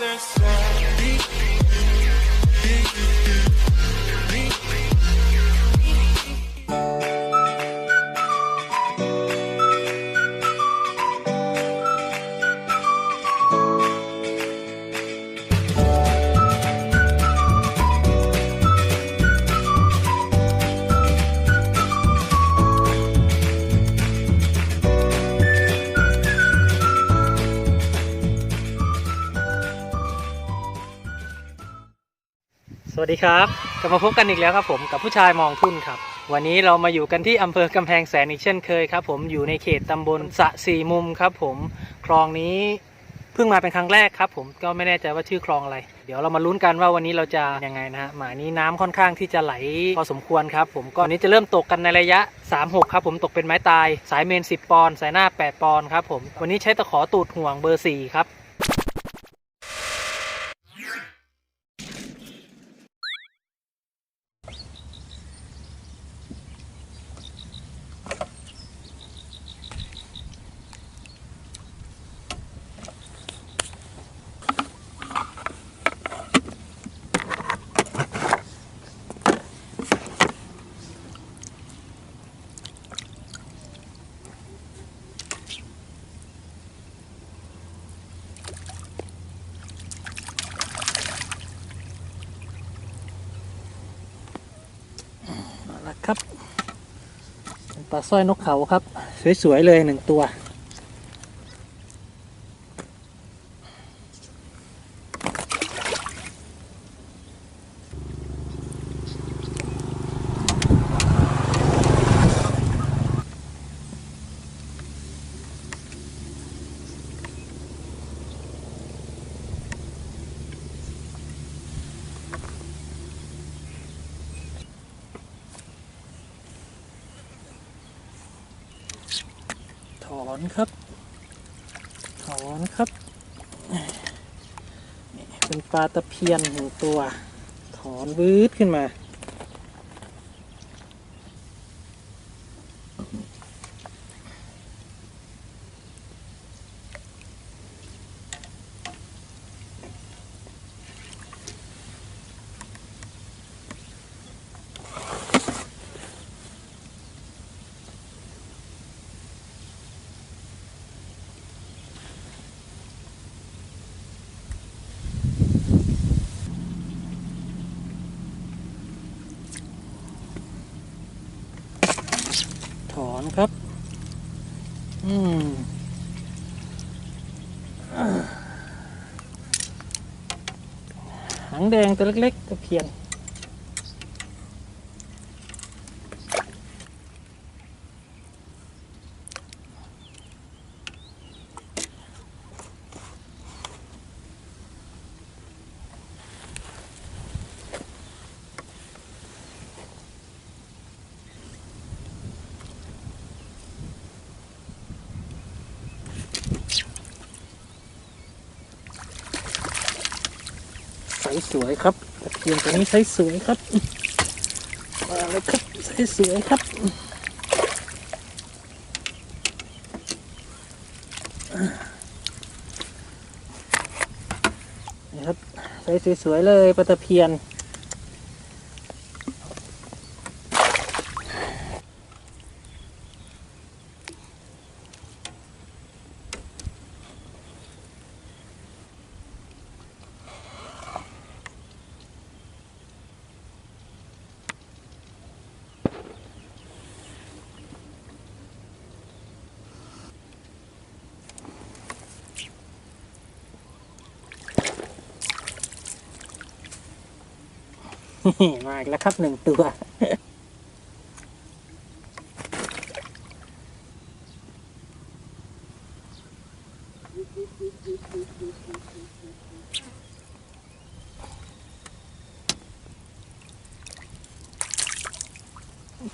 ส วัสดีครับ กลับมาพบกันอีกแล้วครับผมกับผู้ชายมองทุ่นครับ วันนี้เรามาอยู่กันที่อำเภอกำแพงแสนอีกเช่นเคยครับ ผมอยู่ในเขตตำบลสะสี่มุมครับผมคลองนี้เพิ่งมาเป็นครั้งแรกครับ ผมก็ไม่แน่ใจว่าชื่อคลองอะไร เดี๋ยวเรามาลุ้นกันว่าวันนี้เราจะยังไงนะฮะหมานี้น้ำค่อนข้างที่จะไหลพอสมควรครับ ผมก่อนนี้จะเริ่มตกกันในระยะ 3-6 ครับ ผมตกเป็นไม้ตาย สายเมน 10 ปอนด์สายหน้า 8 ปอนด์ครับผมวันนี้ใช้ตะขอตูดห่วงเบอร์4ครับ ปลาสร้อยนกเขาครับ สวย ๆ เลยหนึ่งตัว ถ อนครับ ถอนครับ นี่เป็นปลาตะเพียนหนึ่งตัว ถอนวืดขึ้นมา ถ อนครับ อืมหางแดงตัวเล็กๆตะเพียน สสวยครับตะเพียนตัวนี้ใสสวยครับมาเลยครับใสสวยครับนี่ครับใสสวยๆเลยปลาตะเพียน มาอีกแล้วครับหนึ่งตัว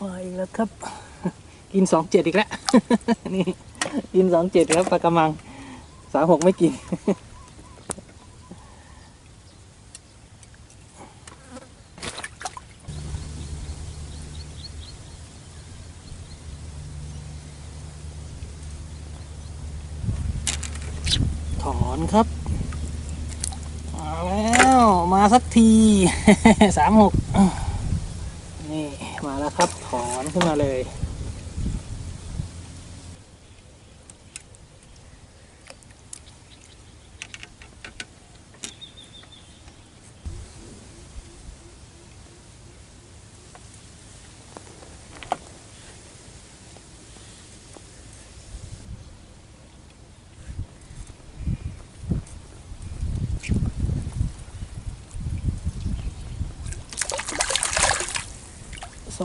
มาอีกแล้วครับ กินสองเจ็ดอีกแล้ว นี่ กินสองเจ็ดครับปลากระมังสามหกไม่กิน ถอนครับ มาแล้วมาสักทีสามหกนี่มาแล้วครับถอนขึ้นมาเลย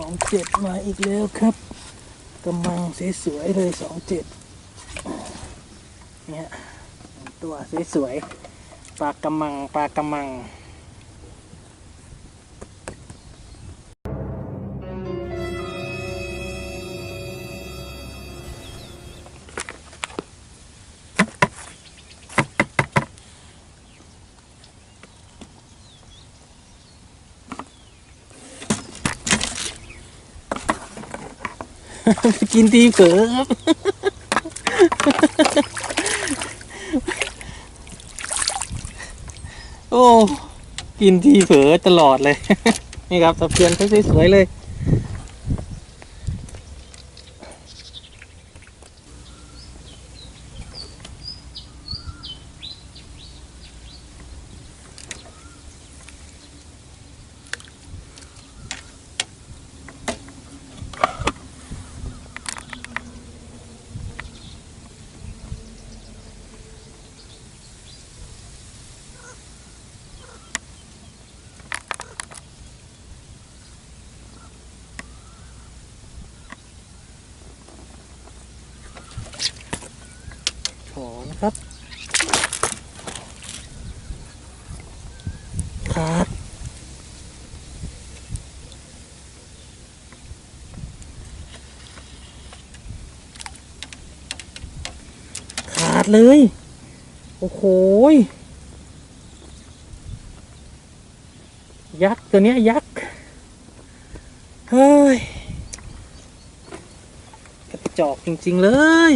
องเจ็ดมาอีกแล้วครับกำมังสวยๆเลยสองเจ็ดเนี่ยตัวสวยๆปลากำมังปลากำมัง กินทีเผลอครับ โอ้ กินทีเผลอตลอดเลย นี่ครับตะเพียนเขาสวยๆเลย ถอนครับขาดขา ดเลย โอ้โหยักษ์ตัวเนี้ยยักษ์ เฮ้ยกระจอกจริง ๆ เลย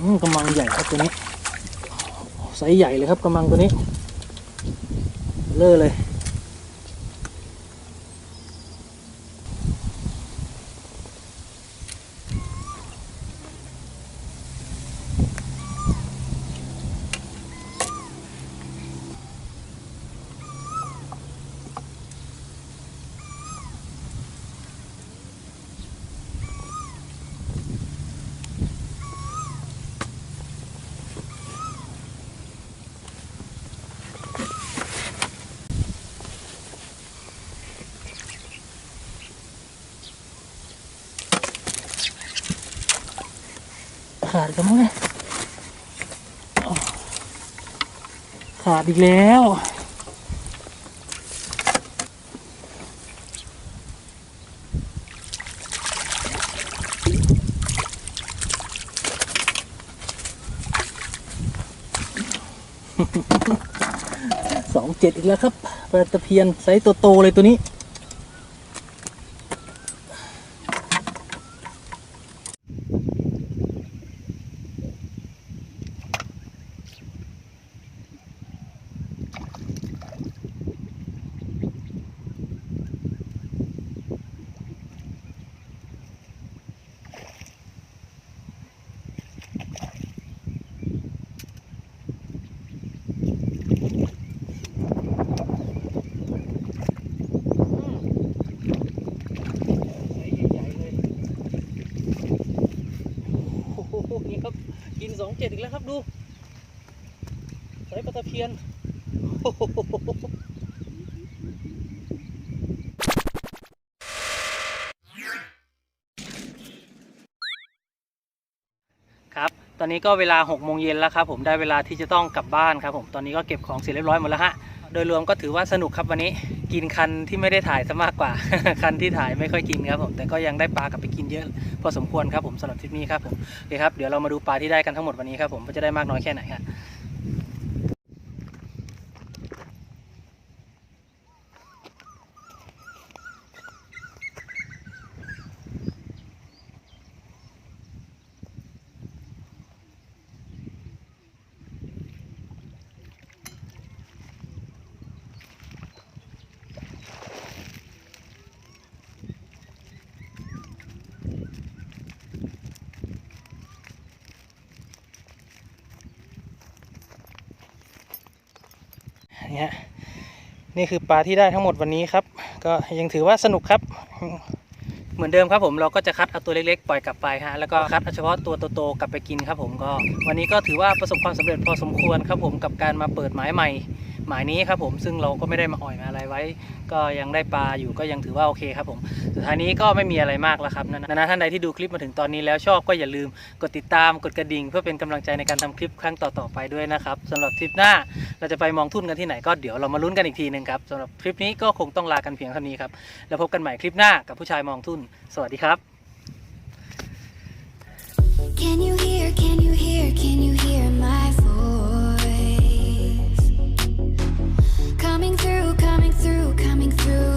อืมกำลังใหญ่ครับตัวนี้ ไซส์ใหญ่เลยครับกระมังตัวนี้ เลอะเลย ขาดกันมั้งเนี่ยขาดอีกแล้วสองเจ็ดอีกแล้วครับปลาตะเพียนไซส์โตๆเลยตัวนี้ โอ้โหนี่ครับ กินสองเจ็ ดอีกแล้วครับดูใส่ปลาตะเพียนครับ ตอนนี้ก็เวลา6โมงเย็นแล้วครับผมได้เวลาที่จะต้องกลับบ้านครับผม ตอนนี้ก็เก็บของเสร็จเรียบร้อยหมดแล้วฮะ โดยรวมก็ถือว่าสนุกครับวันนี้กินคันที่ไม่ได้ถ่ายซะมากกว่า คันที่ถ่ายไม่ค่อยกินครับผมแต่ก็ยังได้ปลากลับไปกินเยอะพอสมควรครับผมสำหรับทริปนี้ครับผมโอเคครับเดี๋ยวเรามาดูปลาที่ได้กันทั้งหมดวันนี้ครับผมว่าจะได้มากน้อยแค่ไหนครับ นี่ฮะนี่คือปลาที่ได้ทั้งหมดวันนี้ครับ ก็ยังถือว่าสนุกครับ เหมือนเดิมครับผมเราก็จะคัดเอาตัวเล็กๆ ปล่อยกลับไปฮะแล้วก็คัดเอาเฉพาะตัวโตๆกลับไปกินครับผมก็ วันนี้ก็ถือว่าประสบความสำเร็จพอสมควรครับผมกับการมาเปิดหมายใหม่หมายนี้ครับผมซึ่งเราก็ไม่ได้มาอ่อยมาอะไรไว้ ก็ยังได้ปลาอยู่ก็ยังถือว่าโอเคครับผมสุดท้ายนี้ก็ไม่มีอะไรมากแล้วครับนะนะท่านใดที่ดูคลิปมาถึงตอนนี้แล้วชอบก็อย่าลืมกดติดตามกดกระดิ่ง เพื่อเป็นกำลังใจในการทำคลิปครั้งต่อๆไปด้วยนะครับสำหรับทริปหน้าเราจะไปมองทุ่นกันที่ไหนก็เดี๋ยวเรามาลุ้นกันอีกทีหนึ่งครับสำหรับคลิปนี้ก็คงต้องลากันเพียงเท่านี้ครับแล้วพบกันใหม่คลิปหน้ากับผู้ชายมองทุ่นสวัสดีครับ Can you hear can you hear can you hear my voice? Coming through coming through coming through